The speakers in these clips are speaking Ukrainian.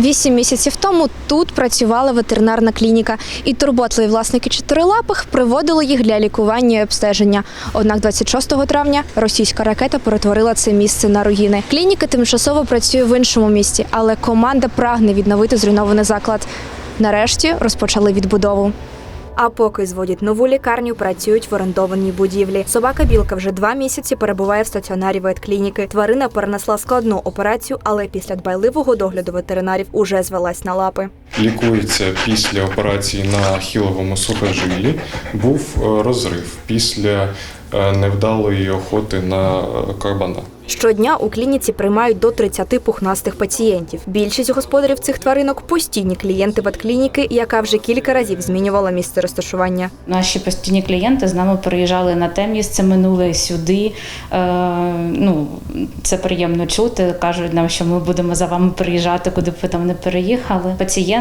Вісім місяців тому тут працювала ветеринарна клініка, і турботливі власники чотирилапих приводили їх для лікування і обстеження. Однак 26 травня російська ракета перетворила це місце на руїни. Клініка тимчасово працює в іншому місті, але команда прагне відновити зруйнований заклад. Нарешті розпочали відбудову. А поки зводять нову лікарню, працюють в орендованій будівлі. Собака білка вже два місяці перебуває в стаціонарі ветклініки. Тварина перенесла складну операцію, але після дбайливого догляду ветеринарів уже звелась на лапи. Лікується після операції на хіловому сухожилі. Був е, розрив після е, невдалої охоти на е, карбана. Щодня у клініці приймають до 30 пухнастих пацієнтів. Більшість господарів цих тваринок постійні клієнти ветклініки, яка вже кілька разів змінювала місце розташування. Наші постійні клієнти з нами приїжджали на те місце минуле сюди. Е, ну, це приємно чути. Кажуть нам, що ми будемо за вами приїжджати, куди б ви там не переїхали.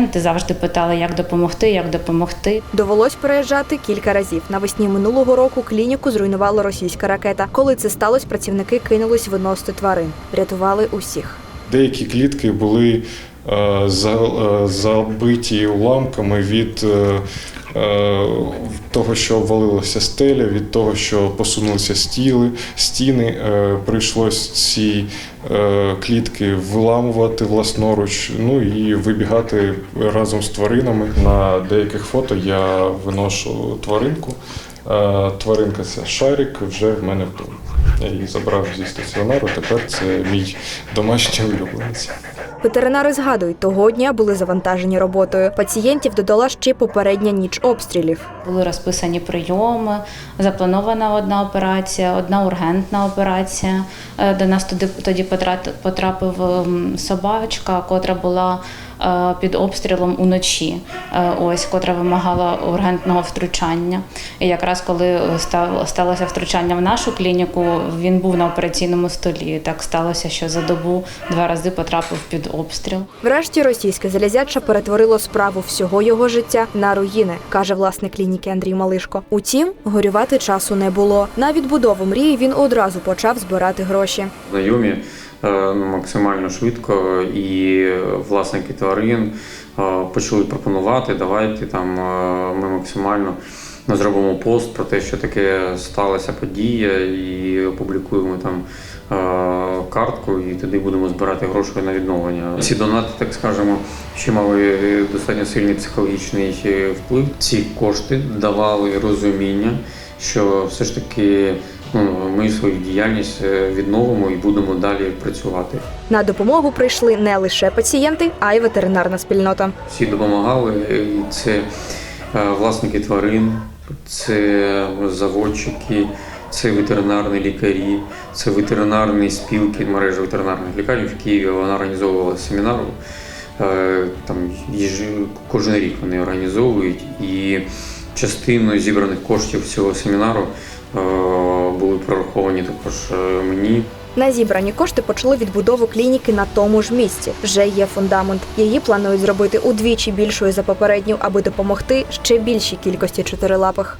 Пацієнти завжди питали, як допомогти, як допомогти. Довелось переїжджати кілька разів. Навесні минулого року клініку зруйнувала російська ракета. Коли це сталося, працівники кинулись виносити тварин. Врятували усіх. Деякі клітки були е, е, забиті уламками від е, того, що обвалилася стеля, від того, що посунулися стіли, стіни. Е, Прийшлось ці е, клітки виламувати власноруч, ну і вибігати разом з тваринами. На деяких фото я виношу тваринку. Е, Тваринка це шарик вже в мене вдома. Я її забрав зі стаціонару. Тепер це мій домашній улюбленець. Ветеринари згадують, того дня були завантажені роботою. Пацієнтів додала ще попередня ніч обстрілів. Були розписані прийоми, запланована одна операція, одна ургентна операція. Е, До нас тоді, тоді потрапив ем, собачка, котра була під обстрілом уночі, е, ось котра вимагала ургентного втручання. І якраз коли став- сталося втручання в нашу клініку, він був на операційному столі. Так сталося, що за добу два рази потрапив під обстріл. Врешті російське залізяча перетворило справу всього його життя на руїни, каже власник клініки Андрій Малишко. Утім, горювати часу не було. На відбудову мрії він одразу почав збирати гроші. знайомі е, максимально швидко, і власники тварин е, почали пропонувати, давайте там е, ми максимально ну, зробимо пост про те, що таке сталася подія, і опублікуємо там е, картку, і тоді будемо збирати гроші на відновлення. Ці донати, так скажемо, ще мали достатньо сильний психологічний е, вплив. Ці кошти давали розуміння, що все ж таки ну, ми свою діяльність е, відновимо і будемо далі працювати. На допомогу прийшли не лише пацієнти, а й ветеринарна спільнота. Всі допомагали. і Це е, власники тварин, це заводчики, це ветеринарні лікарі, це ветеринарні спілки, мережа ветеринарних лікарів в Києві. Вона організовувала семінар. Е, Там кожен рік вони організовують і частину зібраних коштів цього семінару е, були прораховані також е, мені. На зібрані кошти почали відбудову клініки на тому ж місці. Вже є фундамент. Її планують зробити удвічі більшою за попередню, аби допомогти ще більшій кількості чотирилапих.